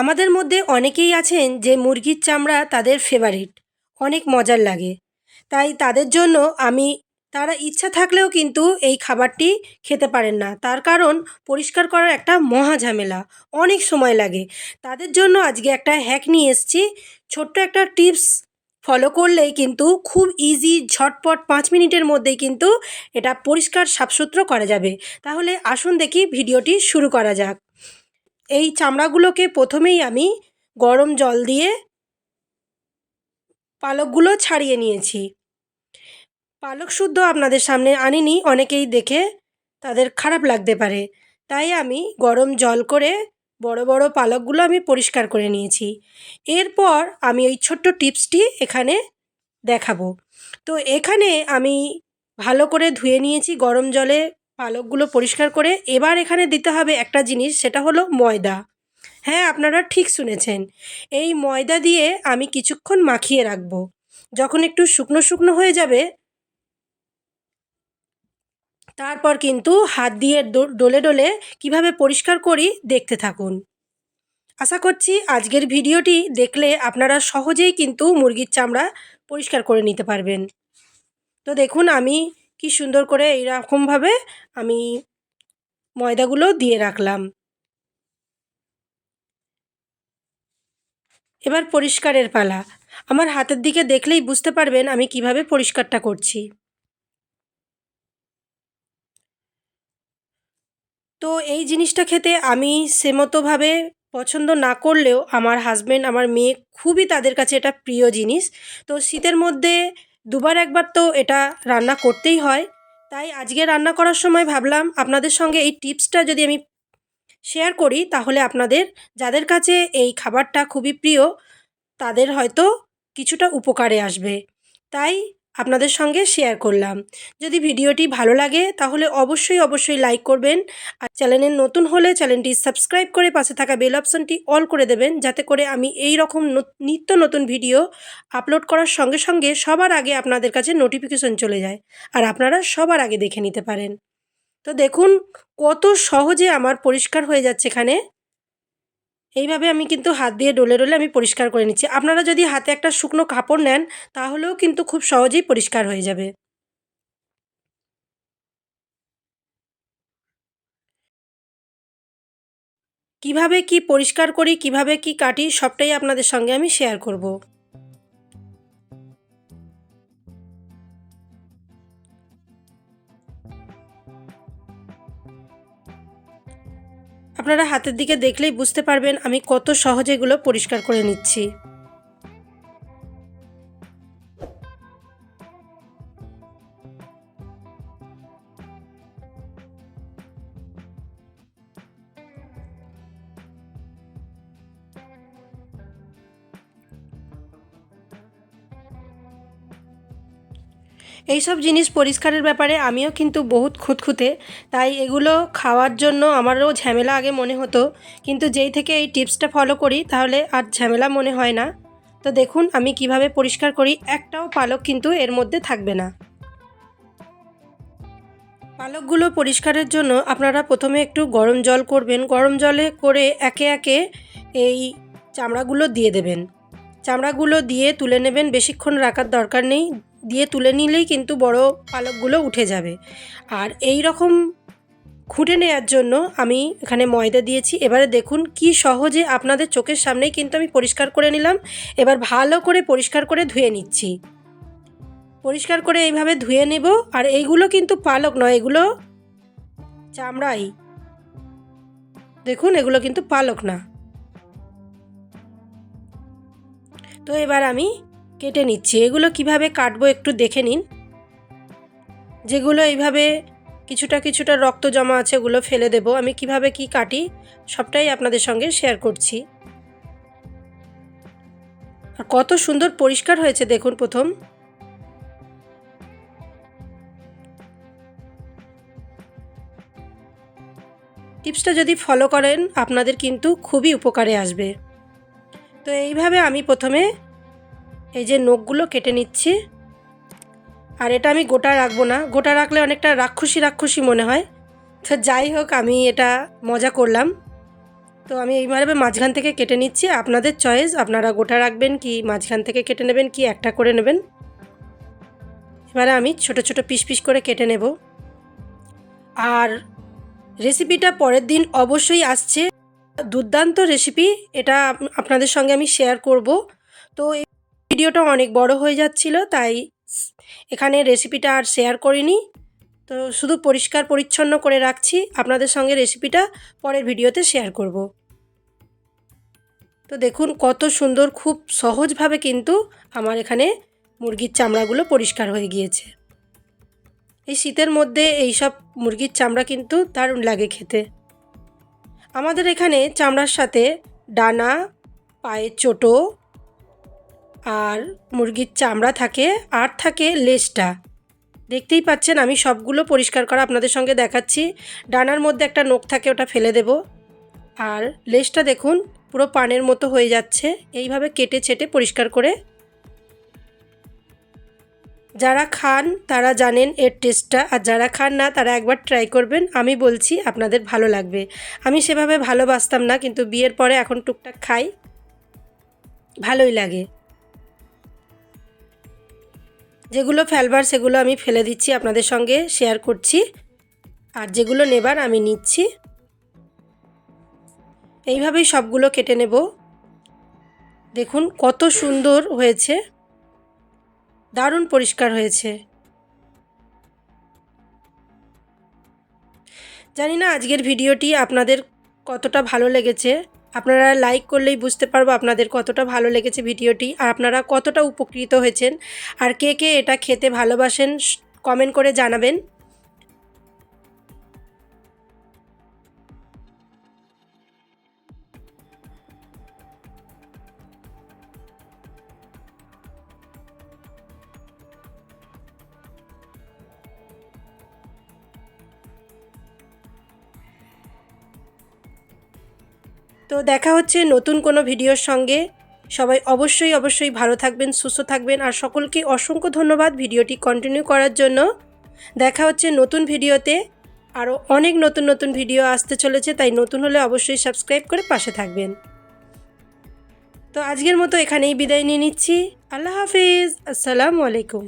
আমাদের মধ্যে অনেকেই আছেন যে মুরগির চামড়া তাদের ফেভারিট অনেক মজার লাগে। তাই তাদের জন্য আমি, তারা ইচ্ছা থাকলেও কিন্তু এই খাবারটি খেতে পারেন না। তার কারণ পরিষ্কার করার একটা মহা ঝামেলা, অনেক সময় লাগে। তাদের জন্য আজকে একটা হ্যাক নিয়ে এসেছি। ছোট্ট একটা টিপস ফলো করলেই কিন্তু খুব ইজি ঝটপট পাঁচ মিনিটের মধ্যেই কিন্তু এটা পরিষ্কার, সাফসুতরো করা যাবে। তাহলে আসুন দেখি ভিডিওটি শুরু করা যাক। এই চামড়াগুলোকে প্রথমেই আমি গরম জল দিয়ে পালকগুলো ছাড়িয়ে নিয়েছি। পালক শুদ্ধ আপনাদের সামনে আনিনি, অনেকেই দেখে তাদের খারাপ লাগতে পারে। তাই আমি গরম জল করে বড় বড় পালকগুলো আমি পরিষ্কার করে নিয়েছি। এরপর আমি ওই ছোট্ট টিপসটি এখানে দেখাবো। তো এখানে আমি ভালো করে ধুয়ে নিয়েছি গরম জলে পালকগুলো পরিষ্কার করে এবার এখানে দিতে হবে একটা জিনিস, সেটা হলো ময়দা। হ্যাঁ আপনারা ঠিক শুনেছেন। এই ময়দা দিয়ে আমি কিছুক্ষণ মাখিয়ে রাখব। যখন একটু শুকনো শুকনো হয়ে যাবে, তারপর কিন্তু হাত দিয়ে ডলে ডলে কীভাবে পরিষ্কার করি দেখতে থাকুন। আশা করছি আজকের ভিডিওটি দেখলে আপনারা সহজেই কিন্তু মুরগির চামড়া পরিষ্কার করে নিতে পারবেন। তো দেখুন, আমি কি সুন্দর করে এইরকমভাবে আমি ময়দাগুলো দিয়ে রাখলাম। এবার পরিষ্কারের পালা। আমার হাতের দিকে দেখলেই বুঝতে পারবেন আমি কীভাবে পরিষ্কারটা করছি। তো এই জিনিসটা খেতে আমি সেমতোভাবে পছন্দ না করলেও আমার হাজব্যান্ড আমার মেয়ে খুবই তাদের কাছে এটা প্রিয় জিনিস। তো শীতের মধ্যে দুবার একবার তো এটা রান্না করতেই হয়। তাই আজকে রান্না করার সময় ভাবলাম আপনাদের সঙ্গে এই টিপসটা যদি আমি শেয়ার করি, তাহলে আপনাদের, যাদের কাছে এই খাবারটা খুবই প্রিয়, তাদের হয়তো কিছুটা উপকারে আসবে। তাই আপনাদের সঙ্গে শেয়ার করলাম। যদি ভিডিওটি ভালো লাগে, তাহলে অবশ্যই অবশ্যই লাইক করবেন। আর চ্যানেলের নতুন হলে চ্যানেলটি সাবস্ক্রাইব করে পাশে থাকা বেল অপশনটি অল করে দেবেন, যাতে করে আমি এই রকম নত- নিত্য নতুন ভিডিও আপলোড করার সঙ্গে সঙ্গে সবার আগে আপনাদের কাছে নোটিফিকেশন চলে যায়, আর আপনারা সবার আগে দেখে নিতে পারেন। তো দেখুন, কত সহজে আমার পরিষ্কার হয়ে যাচ্ছে এখানে। এইভাবে আমি কিন্তু হাত দিয়ে ডোলে ডোলে আমি পরিষ্কার করে নিচ্ছি। আপনারা যদি হাতে একটা শুকনো কাপড় নেন, তাহলেও কিন্তু খুব সহজেই পরিষ্কার হয়ে যাবে। কীভাবে কি পরিষ্কার করি, কীভাবে কি কাটি, সবটাই আপনাদের সঙ্গে আমি শেয়ার করব। আপনারা হাতের দিকে দেখলেই বুঝতে পারবেন আমি কত সহজে এগুলো পরিষ্কার করে নিচ্ছি। এইসব জিনিস পরিষ্কারের ব্যাপারে আমিও কিন্তু বহুত খুঁতখুঁতে। তাই এগুলো খাওয়ার জন্য আমারও ঝামেলা আগে মনে হতো। কিন্তু যেই থেকে এই টিপসটা ফলো করি, তাহলে আর ঝামেলা মনে হয় না। তো দেখুন, আমি কীভাবে পরিষ্কার করি, একটাও পালক কিন্তু এর মধ্যে থাকবে না। পালকগুলো পরিষ্কারের জন্য আপনারা প্রথমে একটু গরম জল করবেন। গরম জলে করে একে একে এই চামড়াগুলো দিয়ে দেবেন। চামড়াগুলো দিয়ে তুলে নেবেন, বেশিক্ষণ রাখার দরকার নেই। দিয়ে তুলে নিলেই কিন্তু বড় পালকগুলো উঠে যাবে। আর এই রকম খুঁটে নেওয়ার জন্য আমি এখানে ময়দা দিয়েছি। এবারে দেখুন কি সহজে আপনাদের চোখের সামনেই কিন্তু আমি পরিষ্কার করে নিলাম। এবার ভালো করে পরিষ্কার করে ধুয়ে নিচ্ছি। পরিষ্কার করে এইভাবে ধুয়ে নেব। আর এইগুলো কিন্তু পালক নয়, এগুলো চামড়াই। দেখুন, এগুলো কিন্তু পালক না। তো এবার আমি কেটে নিচ্ছি। এগুলো কীভাবে কাটবো একটু দেখে নিন। যেগুলো এইভাবে কিছুটা কিছুটা রক্ত জমা আছে ওগুলো ফেলে দেব। আমি কীভাবে কি কাটি সবটাই আপনাদের সঙ্গে শেয়ার করছি। আর কত সুন্দর পরিষ্কার হয়েছে দেখুন প্রথম। টিপসটা যদি ফলো করেন আপনাদের কিন্তু খুবই উপকারে আসবে। তো এইভাবে আমি প্রথমে এই যে নখগুলো কেটে নিচ্ছি। আর এটা আমি গোটা রাখব না। গোটা রাখলে অনেকটা রাক্ষসী রাক্ষসী মনে হয়। তো যাই হোক, আমি এটা মজা করলাম। তো আমি এইভাবে মাঝখান থেকে কেটে নিচ্ছি। আপনাদের চয়েস, আপনারা গোটা রাখবেন কি, মাঝখান থেকে কেটে নেবেন কি, একটা করে নেবেন। এবারে আমি ছোট ছোট পিস পিস করে কেটে নেব। আর রেসিপিটা পরের দিন অবশ্যই আসছে। দুর্দান্ত রেসিপি। এটা আপ- আপনাদের সঙ্গে আমি শেয়ার করব। তো ভিডিওটা অনেক বড় হয়ে যাচ্ছিল, তাই এখানে রেসিপিটা আর শেয়ার করিনি। তো শুধু পরিষ্কার পরিচ্ছন্ন করে রাখছি, আপনাদের সঙ্গে রেসিপিটা পরের ভিডিওতে শেয়ার করব। তো দেখুন কত সুন্দর, খুব সহজভাবে কিন্তু আমার এখানে মুরগির চামড়াগুলো পরিষ্কার হয়ে গিয়েছে। এই শীতের মধ্যে এই সব মুরগির চামড়া কিন্তু দারুণ লাগে খেতে। আমাদের এখানে চামড়ার সাথে ডানা, পায়ের চোটো আর মুরগির চামড়া থাকে আর থাকে, লেজটা। দেখতেই পাচ্ছেন, আমি সবগুলো পরিষ্কার করা আপনাদের সঙ্গে দেখাচ্ছি। ডানার মধ্যে একটা নোখ থাকে, ওটা ফেলে দেব। আর লেজটা দেখুন, পুরো পানের মতো হয়ে যাচ্ছে। এইভাবে কেটে ছেটে পরিষ্কার করে। যারা খান, তারা জানেন এর টেস্টটা আর যারা খান না, তারা একবার ট্রাই করবেন। আমি বলছি, আপনাদের ভালো লাগবে। আমি সেভাবে ভালোবাসতাম না, কিন্তু বিয়ের পরে এখন টুকটাক খাই। ভালোই লাগে। যেগুলো ফেলবার, সেগুলো আমি ফেলে দিচ্ছি আপনাদের সঙ্গে শেয়ার করছি। আর যেগুলো নেবার আমি নিচ্ছি। এইভাবেই সবগুলো কেটে নেব। দেখুন কত সুন্দর হয়েছে। দারুণ পরিষ্কার হয়েছে। জানি না আজকের ভিডিওটি আপনাদের কতটা ভালো লেগেছে। আপনারা লাইক করলেই বুঝতে পারব আপনাদের কতটা ভালো লেগেছে ভিডিওটি আর আপনারা কতটা উপকৃত হয়েছেন। আর কে কে এটা খেতে ভালোবাসেন কমেন্ট করে জানাবেন। তো দেখা হচ্ছে নতুন কোনো ভিডিওর সঙ্গে। সবাই অবশ্যই অবশ্যই ভালো থাকবেন, সুস্থ থাকবেন আর সকলকে অসংখ্য ধন্যবাদ ভিডিওটি কন্টিনিউ করার জন্য। দেখা হচ্ছে নতুন ভিডিওতে। আরও অনেক নতুন নতুন ভিডিও আসতে চলেছে, তাই নতুন হলে অবশ্যই সাবস্ক্রাইব করে পাশে থাকবেন। তো আজকের মতো এখানেই বিদায় নিয়ে নিচ্ছি। আল্লাহ হাফিজ। আসসালামু আলাইকুম।